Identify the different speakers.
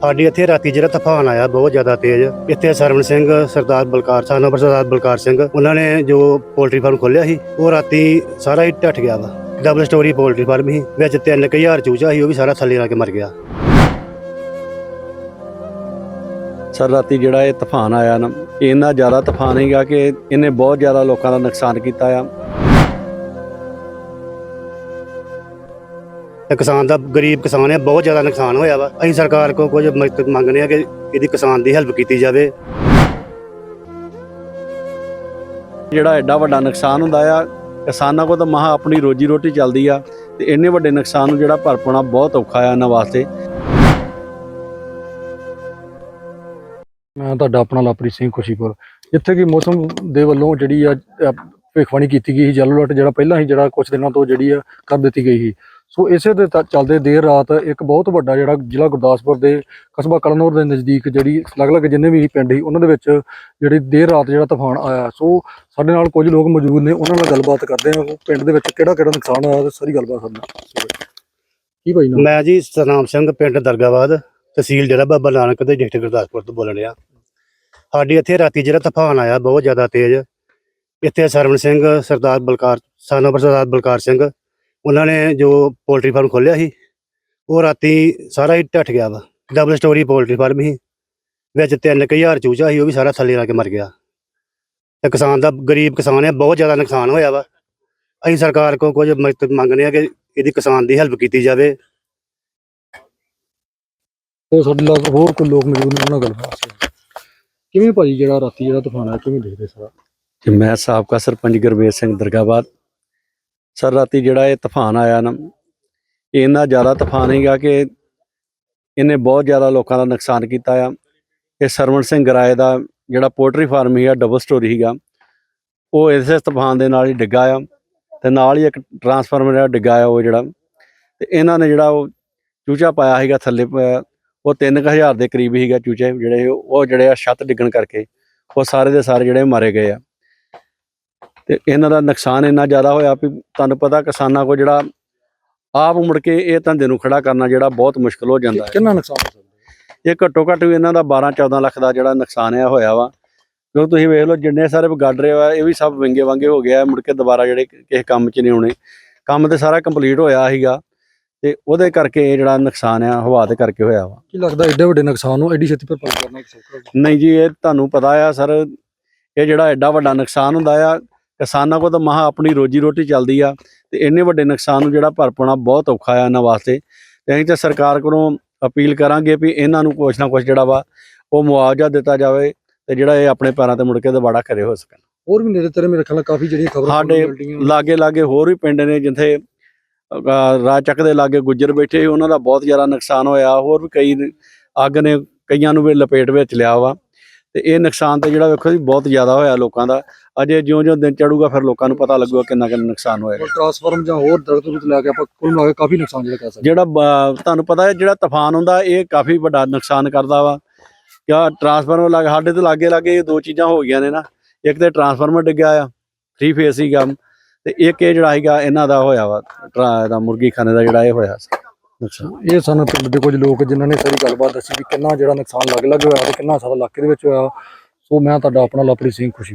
Speaker 1: ਸਾਡੀ ਇੱਥੇ ਰਾਤੀ ਜਿਹੜਾ ਤੂਫਾਨ ਆਇਆ, ਬਹੁਤ ਜ਼ਿਆਦਾ ਤੇਜ਼। ਇੱਥੇ ਸਰਵਣ ਸਿੰਘ, ਸਰਦਾਰ ਬਲਕਾਰ ਸਾਹਿਬ ਸਰਦਾਰ ਬਲਕਾਰ ਸਿੰਘ, ਉਹਨਾਂ ਨੇ ਜੋ ਪੋਲਟਰੀ ਫਾਰਮ ਖੋਲਿਆ ਸੀ, ਉਹ ਰਾਤੀ ਸਾਰਾ ਹੀ ਢੱਠ ਗਿਆ ਵਾ। ਡਬਲ ਸਟੋਰੀ ਪੋਲਟਰੀ ਫਾਰਮ ਸੀ, ਵਿੱਚ 3000 ਚੂਚਾ ਸੀ, ਉਹ ਵੀ ਸਾਰਾ ਥੱਲੇ ਆ ਕੇ ਮਰ ਗਿਆ।
Speaker 2: ਸਰ, ਰਾਤੀ ਜਿਹੜਾ ਇਹ ਤੂਫਾਨ ਆਇਆ ਨਾ ਇਹ ਇੰਨਾ ਜ਼ਿਆਦਾ ਤੂਫਾਨ ਹੈਗਾ ਕਿ ਇਹਨੇ ਬਹੁਤ ਜ਼ਿਆਦਾ ਲੋਕਾਂ ਦਾ ਨੁਕਸਾਨ ਕੀਤਾ ਆ।
Speaker 1: ਤੇ ਕਿਸਾਨ ਦਾ ਗਰੀਬ ਕਿਸਾਨ ਹੈ ਬਹੁਤ ਜ਼ਿਆਦਾ ਨੁਕਸਾਨ ਹੋਇਆ ਵਾ। ਅਸੀਂ ਸਰਕਾਰ ਕੋਲ ਕੁਝ ਮਦਦ ਮੰਗਦੇ ਆ ਕਿ ਇਹਦੀ ਕਿਸਾਨ ਦੀ ਹੈਲਪ ਕੀਤੀ ਜਾਵੇ।
Speaker 2: ਜਿਹੜਾ ਐਡਾ ਵੱਡਾ ਨੁਕਸਾਨ ਹੁੰਦਾ ਆ ਕਿਸਾਨਾਂ ਕੋਲ ਤਾਂ ਮਹਾ ਆਪਣੀ ਰੋਜੀ ਰੋਟੀ ਚੱਲਦੀ ਆ ਤੇ ਇੰਨੇ ਵੱਡੇ ਨੁਕਸਾਨ ਨੂੰ ਜਿਹੜਾ ਭਰ ਪਾਉਣਾ ਬਹੁਤ ਔਖਾ ਆ ਇਹਨਾਂ ਵਾਸਤੇ।
Speaker 3: ਮੈਂ ਤੁਹਾਡਾ ਆਪਣਾ ਲਵਪ੍ਰੀਤ ਸਿੰਘ ਖੁਸ਼ੀਪੁਰ। ਜਿੱਥੇ ਕਿ ਮੌਸਮ ਦੇ ਵੱਲੋਂ ਜਿਹੜੀ ਆ ਭਵਿੱਖਬਾਣੀ ਕੀਤੀ ਗਈ ਸੀ ਜੈਲੋ ਅਲਰਟ ਜਿਹੜਾ ਪਹਿਲਾਂ ਹੀ ਜਿਹੜਾ ਕੁਝ ਦਿਨਾਂ ਤੋਂ ਜਿਹੜੀ ਆ ਕਰ ਦਿੱਤੀ ਗਈ ਸੀ। ਸੋ ਇਸੇ ਦੇ ਤ- ਚੱਲਦੇ ਦੇਰ ਰਾਤ ਇੱਕ ਬਹੁਤ ਵੱਡਾ ਜਿਹੜਾ ਜ਼ਿਲ੍ਹਾ ਗੁਰਦਾਸਪੁਰ ਦੇ ਕਸਬਾ ਕਲਨੌਰ ਦੇ ਨਜ਼ਦੀਕ ਜਿਹੜੀ ਅਲੱਗ-ਅਲੱਗ ਜਿੰਨੇ ਵੀ ਪਿੰਡ ਸੀ, ਉਹਨਾਂ ਦੇ ਵਿੱਚ ਜਿਹੜੀ ਦੇਰ ਰਾਤ ਜਿਹੜਾ ਤੂਫਾਨ ਆਇਆ। ਸੋ ਸਾਡੇ ਨਾਲ ਕੁਝ ਲੋਕ ਮੌਜੂਦ ਨੇ, ਉਹਨਾਂ ਨਾਲ ਗੱਲਬਾਤ ਕਰਦੇ ਹਾਂ। ਉਹ ਪਿੰਡ ਦੇ ਵਿੱਚ ਕਿਹੜਾ ਕਿਹੜਾ ਨੁਕਸਾਨ ਹੋਇਆ ਤੇ ਸਾਰੀ ਗੱਲਬਾਤ ਸਾਡੇ ਕੀ ਭਾਈ ਨਾਮ?
Speaker 1: ਮੈਂ ਜੀ ਸਤਨਾਮ ਸਿੰਘ, ਪਿੰਡ ਦਰਗਾਬਾਦ, ਤਹਿਸੀਲ ਜਿਹੜਾ ਬਾਬਾ ਨਾਨਕ ਦੇ ਡਿਸਟ੍ਰਿਕਟ ਗੁਰਦਾਸਪੁਰ ਤੋਂ ਬੋਲਣ ਰਿਹਾ ਸਾਡੀ ਇੱਥੇ ਰਾਤੀ ਜਿਹੜਾ ਤੂਫਾਨ ਆਇਆ, ਬਹੁਤ ਜ਼ਿਆਦਾ ਤੇਜ਼। ਇੱਥੇ ਸਰਵਣ ਸਿੰਘ, ਸਰਦਾਰ ਬਲਕਾਰ ਸਾਨੋਵਰ ਸਰਦਾਰ ਬਲਕਾਰ ਸਿੰਘ ਉਹਨਾਂ ਨੇ ਜੋ ਪੋਲਟਰੀ ਫਾਰਮ ਖੋਲਿਆ ਸੀ ਉਹ ਰਾਤੀ ਸਾਰਾ ਹੀ ਢੱਠ ਗਿਆ ਵਾ। ਡਬਲ ਸਟੋਰੀ ਪੋਲਟਰੀ ਫਾਰਮ ਸੀ ਵਿੱਚ 3000 ਚੂਚਾ ਸੀ ਉਹ ਵੀ ਸਾਰਾ ਥੱਲੇ ਆ ਕੇ ਮਰ ਗਿਆ। ਤੇ ਕਿਸਾਨ ਦਾ ਗਰੀਬ ਕਿਸਾਨ ਹੈ ਬਹੁਤ ਜ਼ਿਆਦਾ ਨੁਕਸਾਨ ਹੋਇਆ ਵਾ। ਅਸੀਂ ਸਰਕਾਰ ਕੋਲ ਕੁਝ ਮਦਦ ਮੰਗਦੇ ਆ ਕਿ ਇਹਦੀ ਕਿਸਾਨ ਦੀ ਹੈਲਪ ਕੀਤੀ ਜਾਵੇ।
Speaker 3: ਉਹ ਸਾਡੇ ਨਾਲ ਹੋਰ ਕੋਈ ਲੋਕ ਮੌਜੂਦ ਨੇ ਉਹਨਾਂ ਨਾਲ ਗੱਲਬਾਤ। ਕਿਵੇਂ ਭਾਜੀ ਜਿਹੜਾ ਰਾਤੀ ਜਿਹੜਾ ਤੂਫਾਨ ਆਇਆ ਕਿਵੇਂ ਦੇਖਦੇ ਸਾਰਾ?
Speaker 2: ਤੇ ਮੈਂ ਸਾਬਕਾ ਸਰਪੰਚ ਗੁਰਮੇਲ ਸਿੰਘ ਦਰਗਾਬਾਦ। ਸਰ, ਰਾਤੀ ਜਿਹੜਾ ਇਹ ਤੂਫਾਨ ਆਇਆ ਨਾ, ਇਹ ਇੰਨਾ ਜ਼ਿਆਦਾ ਤੂਫਾਨ ਹੈਗਾ ਕਿ ਇਹਨੇ ਬਹੁਤ ਜ਼ਿਆਦਾ ਲੋਕਾਂ ਦਾ ਨੁਕਸਾਨ ਕੀਤਾ ਆ। ਇਹ ਸਰਵਣ ਸਿੰਘ ਗਰਾਏ ਦਾ ਜਿਹੜਾ ਪੋਲਟਰੀ ਫਾਰਮ ਸੀਗਾ, ਡਬਲ ਸਟੋਰੀ ਸੀਗਾ, ਉਹ ਇਸੇ ਤੂਫਾਨ ਦੇ ਨਾਲ ਹੀ ਡਿੱਗਾ ਆ ਤੇ ਨਾਲ ਹੀ ਇੱਕ ਟਰਾਂਸਫਾਰਮਰ ਜਿਹੜਾ ਡਿੱਗਾ ਆ ਉਹ ਜਿਹੜਾ, ਤੇ ਇਹਨਾਂ ਨੇ ਜਿਹੜਾ ਉਹ ਚੂਚਾ ਪਾਇਆ ਸੀਗਾ ਥੱਲੇ ਪ- ਉਹ 3000 ਦੇ ਕਰੀਬ ਸੀਗਾ ਚੂਚੇ ਜਿਹੜੇ ਉਹ ਜਿਹੜੇ ਆ ਛੱਤ ਡਿੱਗਣ ਕਰਕੇ, ਉਹ ਸਾਰੇ ਦੇ ਸਾਰੇ ਜਿਹੜੇ ਮਾਰੇ ਗਏ ਆ। ਤੇ ਇਹਨਾਂ ਦਾ ਨੁਕਸਾਨ ਇੰਨਾ ਜ਼ਿਆਦਾ ਹੋਇਆ ਵੀ ਤੁਹਾਨੂੰ ਪਤਾ ਕਿਸਾਨਾਂ ਕੋ ਜਿਹੜਾ ਆਪ ਮੁੜ ਕੇ ਇਹ ਧੰਦੇ ਨੂੰ ਖੜਾ ਕਰਨਾ ਜਿਹੜਾ ਬਹੁਤ ਮੁਸ਼ਕਲ ਹੋ ਜਾਂਦਾ ਹੈ।
Speaker 3: ਕਿੰਨਾ ਨੁਕਸਾਨ ਹੋ ਸਕਦਾ?
Speaker 2: ਇਹ ਘੱਟੋ ਘੱਟ ਵੀ ਇਹਨਾਂ ਦਾ 12 14 ਲੱਖ ਦਾ ਜਿਹੜਾ ਨੁਕਸਾਨ ਆ ਹੋਇਆ ਵਾ। ਕਿਉਂਕਿ ਤੁਸੀਂ ਵੇਖ ਲਓ ਜਿੰਨੇ ਸਾਰੇ ਗਾਡਰੇ ਆ ਇਹ ਵੀ ਸਭ ਵਿੰਗੇ ਵਾਂਗੇ ਹੋ ਗਿਆ ਮੁੜ ਕੇ ਦੁਬਾਰਾ ਜਿਹੜੇ ਕਿਸੇ ਕੰਮ 'ਚ ਨਹੀਂ ਆਉਣੇ ਕੰਮ ਤੇ ਸਾਰਾ ਕੰਪਲੀਟ ਹੋਇਆ ਸੀਗਾ ਤੇ ਉਹਦੇ ਕਰਕੇ ਇਹ ਜਿਹੜਾ ਨੁਕਸਾਨ ਆ ਹਵਾ ਦੇ ਕਰਕੇ ਹੋਇਆ ਵਾ।
Speaker 3: ਕੀ ਲੱਗਦਾ ਐਡੇ ਵੱਡੇ ਨੁਕਸਾਨ ਨੂੰ ਐਡੀ ਛੇਤੀ ਭਰਪਾਈ ਕਰਨਾ?
Speaker 2: ਨਹੀਂ ਜੀ ਇਹ ਤੁਹਾਨੂੰ ਪਤਾ ਆ ਸਰ ਇਹ ਜਿਹੜਾ ਐਡਾ ਵੱਡਾ ਨੁਕਸਾਨ ਹੁੰਦਾ ਆ ਕਿਸਾਨਾਂ ਕੋਲ ਤਾਂ ਮਹਾ ਆਪਣੀ ਰੋਜੀ ਰੋਟੀ ਚੱਲਦੀ ਆ ਤੇ ਇੰਨੇ ਵੱਡੇ ਨੁਕਸਾਨ ਨੂੰ ਜਿਹੜਾ ਭਰ ਪਾਉਣਾ ਬਹੁਤ ਔਖਾ ਆ ਇਹਨਾਂ ਵਾਸਤੇ। ਤੇ ਅਸੀਂ ਤਾਂ ਸਰਕਾਰ ਕੋਲੋਂ ਅਪੀਲ ਕਰਾਂਗੇ ਵੀ ਇਹਨਾਂ ਨੂੰ ਕੁਛ ਨਾ ਕੁਛ ਜਿਹੜਾ ਵਾ ਉਹ ਮੁਆਵਜ਼ਾ ਦਿੱਤਾ ਜਾਵੇ ਤੇ ਜਿਹੜਾ ਇਹ ਆਪਣੇ ਪੈਰਾਂ ਤੇ ਮੁੜ ਕੇ ਦੁਬਾਰਾ ਖੜੇ ਹੋ ਸਕਣ।
Speaker 3: ਹੋਰ ਵੀ ਨੇੜੇ ਤੇਰੇ ਮੇਰੇ ਖਿਆਲ ਨਾਲ ਕਾਫੀ ਜਿਹੜੀਆਂ ਖਬਰਾਂ
Speaker 2: ਸਾਡੇ ਲਾਗੇ ਲਾਗੇ ਹੋਰ ਵੀ ਪਿੰਡ ਨੇ ਜਿੱਥੇ ਅਹ, ਰਾਜਚੱਕ ਦੇ ਲਾਗੇ ਗੁੱਜਰ ਬੈਠੇ ਉਹਨਾਂ ਦਾ ਬਹੁਤ ਜ਼ਿਆਦਾ ਨੁਕਸਾਨ ਹੋਇਆ। ਹੋਰ ਵੀ ਕਈ ਅੱਗ ਨੇ ਕਈਆਂ ਨੂੰ ਵੀ ਲਪੇਟ ਵਿੱਚ ਲਿਆ ਵਾ। ਤੇ ਇਹ ਨੁਕਸਾਨ ਤੇ ਜਿਹੜਾ ਵੇਖੋ ਜੀ ਬਹੁਤ ਜ਼ਿਆਦਾ ਹੋਇਆ ਲੋਕਾਂ ਦਾ। ਅਜੇ ਜਿਉਂ-ਜਿਉਂ ਦਿਨ ਚੜੂਗਾ ਫਿਰ ਲੋਕਾਂ ਨੂੰ ਪਤਾ ਲੱਗੂਗਾ ਕਿੰਨਾ ਕਿੰਨਾ ਨੁਕਸਾਨ
Speaker 3: ਹੋਰ ਟਰਾਂਸਫਾਰਮ ਜਾਂ ਹੋਰ ਦਰਖਤ ਰੁਤ ਲਾ ਕੇ ਆਪਾਂ ਕੁੱਲ ਮਿਲਾ ਕੇ ਕਾਫੀ ਨੁਕਸਾਨ ਜਿਹੜਾ ਕਰ ਸਕਦੇ
Speaker 2: ਜਿਹੜਾ ਤੁਹਾਨੂੰ ਪਤਾ ਹੈ ਜਿਹੜਾ ਤੂਫਾਨ ਹੁੰਦਾ ਇਹ ਕਾਫੀ ਵੱਡਾ ਨੁਕਸਾਨ ਕਰਦਾ ਵਾ। ਕਿਆ ਟਰਾਂਸਫਾਰਮਰ ਲੱਗ ਸਾਡੇ ਤੇ ਲਾਗੇ ਲਾਗੇ ਇਹ ਦੋ ਚੀਜ਼ਾਂ ਹੋ ਗਈਆਂ ਨੇ ਨਾ। ਇੱਕ ਤੇ ਟਰਾਂਸਫਾਰਮਰ ਡਿੱਗਿਆ ਆ ਥ੍ਰੀ ਫੇਸ ਸੀਗਾ। ਤੇ ਇੱਕ ਇਹ ਜਿਹੜਾ ਹੈਗਾ ਇਹਨਾਂ ਦਾ ਹੋਇਆ ਵਾ ਮੁਰਗੀ ਖਾਨੇ ਦਾ ਜਿਹੜਾ ਇਹ ਹੋਇਆ ਅੱਛਾ।
Speaker 3: ਇਹ ਸਾਨੂੰ ਪਿੰਡ ਦੇ ਕੁਝ ਲੋਕ ਜਿਨ੍ਹਾਂ ਨੇ ਸਾਰੀ ਗੱਲਬਾਤ ਦੱਸੀ ਵੀ ਕਿੰਨਾ ਜਿਹੜਾ ਨੁਕਸਾਨ ਲੱਗ ਲੱਗ ਹੋਇਆ ਤੇ ਕਿੰਨਾ ਸਾਰਾ ਇਲਾਕੇ ਦੇ ਵਿੱਚ ਹੋਇਆ। ਸੋ ਮੈਂ ਤੁਹਾਡਾ ਆਪਣਾ ਲਵਪ੍ਰੀਤ ਸਿੰਘ ਖੁਸ਼ੀ।